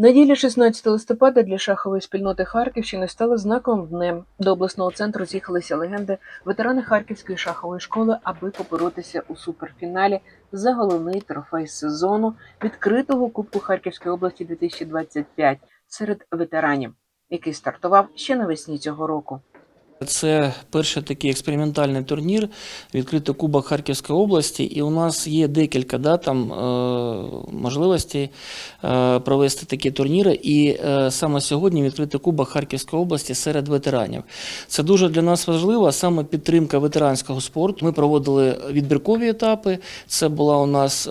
Неділя 16 листопада для шахової спільноти Харківщини стала знаковим днем. До обласного центру з'їхалися легенди, ветерани Харківської шахової школи, аби поборотися у суперфіналі за головний трофей сезону відкритого Кубку Харківської області 2025 серед ветеранів, який стартував ще навесні цього року. Це перший такий експериментальний турнір, відкритий Кубок Харківської області, і у нас є декілька да, там, е, можливостей е, провести такі турніри. І е, саме сьогодні відкритий Кубок Харківської області серед ветеранів. Це дуже для нас важливо, саме підтримка ветеранського спорту. Ми проводили відбіркові етапи. Це була у нас.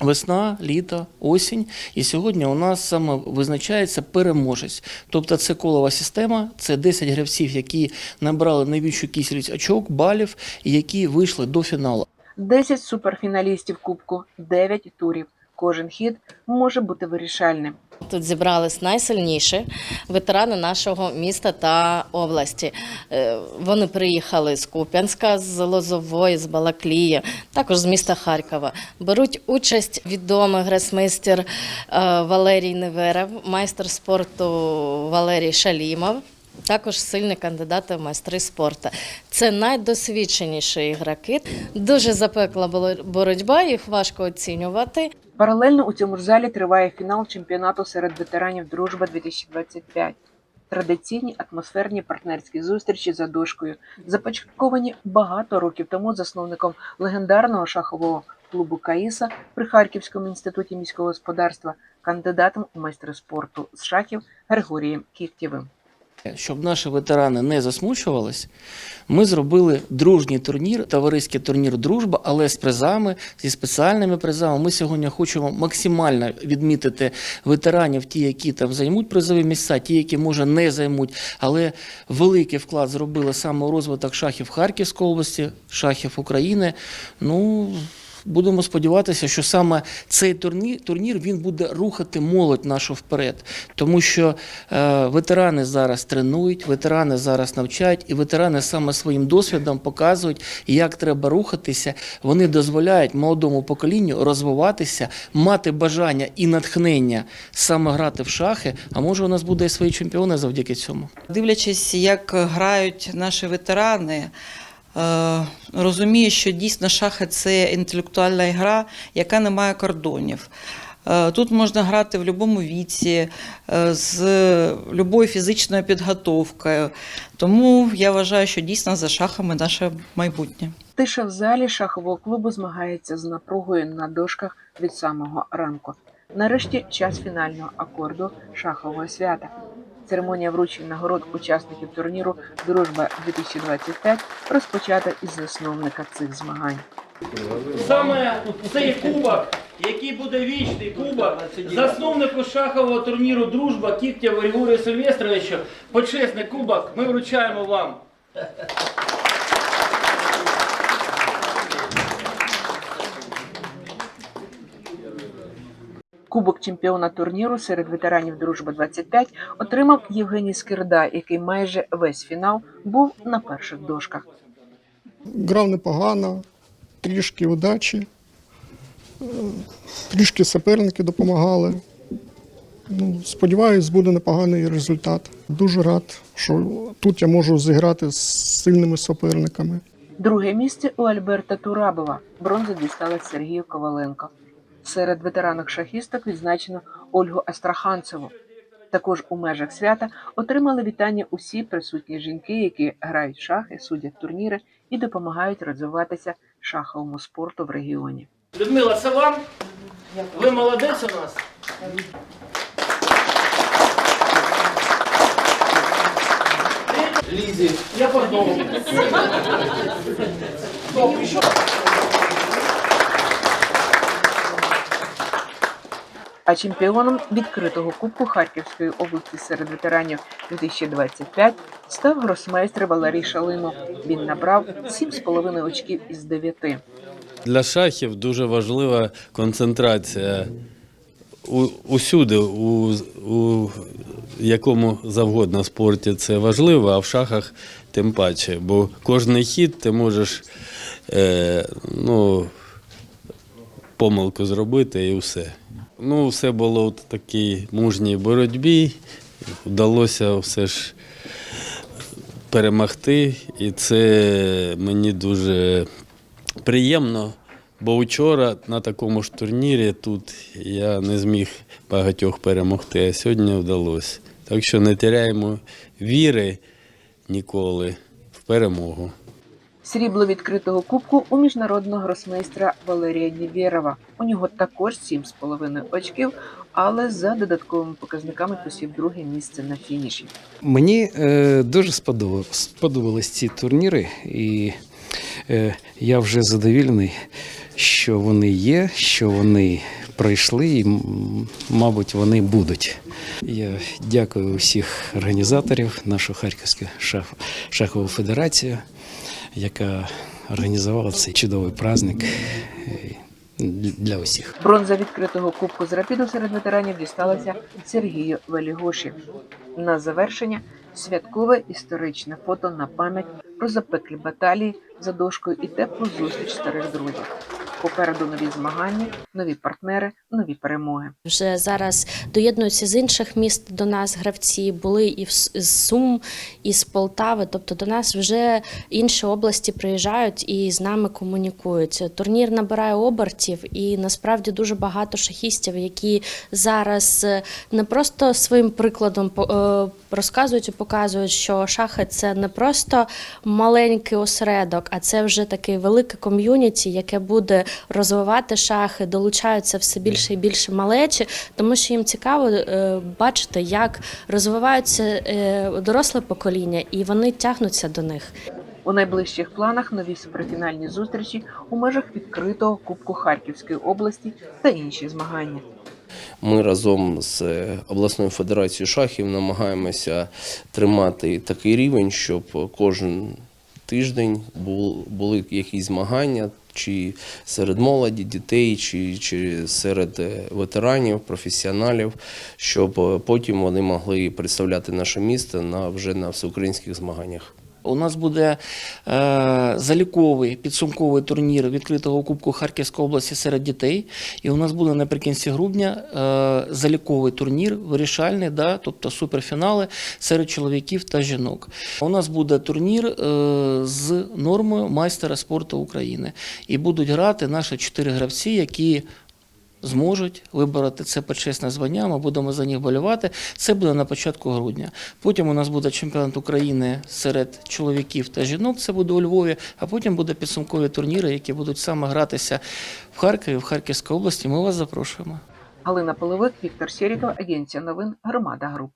Весна, літо, осінь, і сьогодні у нас саме визначається переможець. Тобто це колова система, це 10 гравців, які набрали найбільшу кількість очок, балів, і які вийшли до фіналу. 10 суперфіналістів Кубку, 9 турів. Кожен хід може бути вирішальним. Тут зібрались найсильніші ветерани нашого міста та області. Е, Вони приїхали з Куп'янська, з Лозової, з Балаклії, також з міста Харкова. Беруть участь відомий гресмейстер е, Валерій Неверев, майстер спорту Валерій Шалімов. Також сильні кандидати в майстри спорту. Це найдосвідченіші ігроки. Дуже запекла боротьба, їх важко оцінювати. Паралельно у цьому ж залі триває фінал чемпіонату серед ветеранів Дружба 2025. Традиційні атмосферні партнерські зустрічі за дошкою, започатковані багато років тому засновником легендарного шахового клубу Каїса при Харківському інституті міського господарства, кандидатом у майстри спорту з шахів Григорієм Кіхтєвим. Щоб наші ветерани не засмучувались, ми зробили дружній турнір, товариський турнір Дружба, але з призами, зі спеціальними призами. Ми сьогодні хочемо максимально відмітити ветеранів, ті, які там займуть призові місця, ті, які може не займуть, але великий вклад зробили саме у розвиток шахів Харківської області, шахів України. Ну. Будемо сподіватися, що саме цей турнір, турнір він буде рухати молодь нашу вперед, тому що е, ветерани зараз тренують, ветерани зараз навчають, і ветерани саме своїм досвідом показують, як треба рухатися. Вони дозволяють молодому поколінню розвиватися, мати бажання і натхнення саме грати в шахи. А може, у нас буде і свої чемпіони завдяки цьому. Дивлячись, як грають наші ветерани, е, розумію, що дійсно шахи це інтелектуальна гра, яка не має кордонів. Е, Тут можна грати в будь-якому віці, е, з будь-якою фізичною підготовкою. Тому я вважаю, що дійсно за шахами наше майбутнє. Тиша в залі шахового клубу змагається з напругою на дошках від самого ранку. Нарешті час фінального акорду шахового свята. Церемонія вручення нагород учасників турніру Дружба 2025 розпочата із засновника цих змагань. Саме цей кубок, який буде вічний кубок, засновнику шахового турніру Дружба Кіктя Григорію Сильвестровичу, почесний кубок, ми вручаємо вам. Кубок чемпіона турніру серед ветеранів Дружба 25 отримав Євгеній Скирда, який майже весь фінал був на перших дошках. Грав непогано, трішки удачі, трішки суперники допомагали. Ну, сподіваюсь, буде непоганий результат. Дуже рад, що тут я можу зіграти з сильними суперниками. Друге місце у Альберта Турабова. Бронза дісталась Сергію Коваленко. Серед ветеранок шахісток відзначено Ольгу Астраханцеву. Також у межах свята отримали вітання усі присутні жінки, які грають шахи, судять турніри і допомагають розвиватися шаховому спорту в регіоні. Людмила, це вам? Ви молодець у нас. Лізі, я подумав. А чемпіоном відкритого кубку Харківської області серед ветеранів 2025 став гросмейстер Валерій Шалимов. Він набрав 7,5 очків із 9. Для шахів дуже важлива концентрація у, усюди, у, у якому завгодно спорті це важливо, а в шахах тим паче. Бо кожний хід ти можеш е, ну, помилку зробити і все. Ну, все було в такій мужній боротьбі. Вдалося все ж перемогти. І це мені дуже приємно. Бо вчора на такому ж турнірі тут я не зміг багатьох перемогти, а сьогодні вдалося. Так що не теряємо віри ніколи в перемогу. Срібло відкритого кубку у міжнародного гросмейстра Валерія Нєвєрова. У нього також 7,5 очків, але за додатковими показниками посів друге місце на фініші. Мені е, дуже сподобались ці турніри, і е, я вже задоволений, що вони є, що вони пройшли, і, мабуть, вони будуть. Я дякую усіх організаторів, нашу Харківську шах, шахову федерацію, яка організувала цей чудовий праздник е, для усіх. Бронза відкритого кубку з рапіду серед ветеранів дісталася Сергію Велігоші. На завершення святкове історичне фото на пам'ять про запеклі баталії за дошкою і теплу зустріч старих друзів. Попереду нові змагання, нові партнери, нові перемоги. Вже зараз доєднуються з інших міст до нас гравці, були і з Сум, і з Полтави. Тобто до нас вже інші області приїжджають і з нами комунікують. Турнір набирає обертів, і насправді дуже багато шахістів, які зараз е, не просто своїм прикладом е, розказують і показують, що шахи це не просто маленький осередок, а це вже таке велике ком'юніті, яке буде розвивати шахи, долучаються все більше і більше малечі, тому що їм цікаво е, бачити, як розвиваються е, доросле покоління, і вони тягнуться до них. У найближчих планах нові суперфінальні зустрічі у межах відкритого Кубку Харківської області та інші змагання. Ми разом з е, обласною федерацією шахів намагаємося тримати такий рівень, щоб кожен тиждень бу- були якісь змагання, чи серед молоді, дітей, чи, чи серед е, ветеранів, професіоналів, щоб е, потім вони могли представляти наше місто на вже на всеукраїнських змаганнях. У нас буде е, заліковий підсумковий турнір відкритого Кубку Харківської області серед дітей. І у нас буде наприкінці грудня е, заліковий турнір, вирішальний, да, тобто суперфінали серед чоловіків та жінок. У нас буде турнір е, з нормою майстера спорту України. І будуть грати наші чотири гравці, які зможуть вибороти це почесне звання. Ми будемо за них болювати. Це буде на початку грудня. Потім у нас буде чемпіонат України серед чоловіків та жінок. Це буде у Львові. А потім буде підсумкові турніри, які будуть саме гратися в Харкові, в Харківській області. Ми вас запрошуємо. Галина Половик, Віктор Сєріков, Агенція новин, Громада Груп.